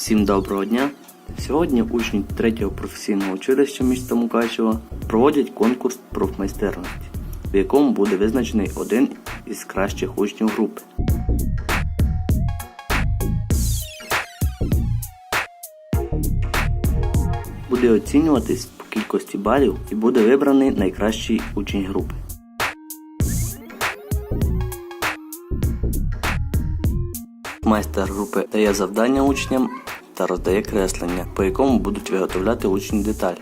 Всім доброго дня! Сьогодні учні 3-го професійного училища міста Мукачева проводять конкурс профмайстерності, в якому буде визначений один із кращих учнів групи. Буде оцінюватись по кількості балів і буде вибраний найкращий учень групи. Майстер групи дає завдання учням та роздає креслення, по якому будуть виготовляти учні деталь.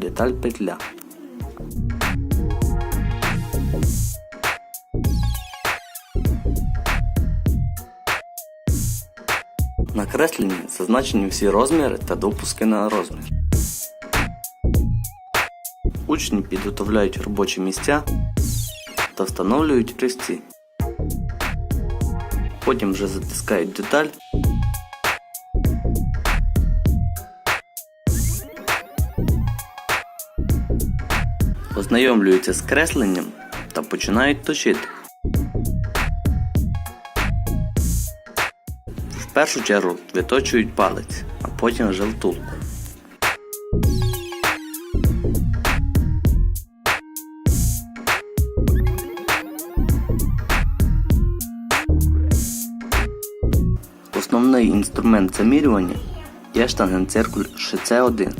Деталь петля. На кресленні зазначені всі розміри та допуски на розмір. Учні підготовляють робочі місця та встановлюють кресці. Потім вже затискають деталь. Ознайомлюються з кресленням та починають точити. В першу чергу виточують палець, а потім вже втулку. Основний інструмент замірювання є штангенциркуль ШЦ1.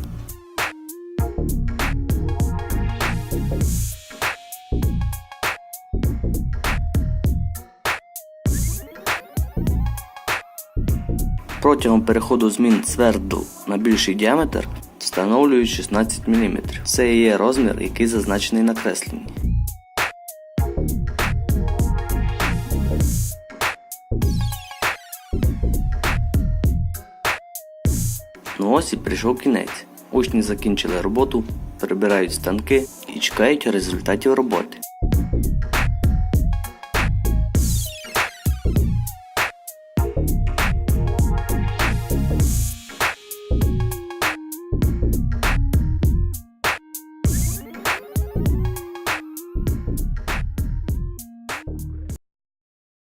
Протягом переходу змін свердл на більший діаметр встановлюють 16 мм. Це є розмір, який зазначений на кресленні. Ну ось і прийшов кінець. Учні закінчили роботу, перебирають станки і чекають результатів роботи.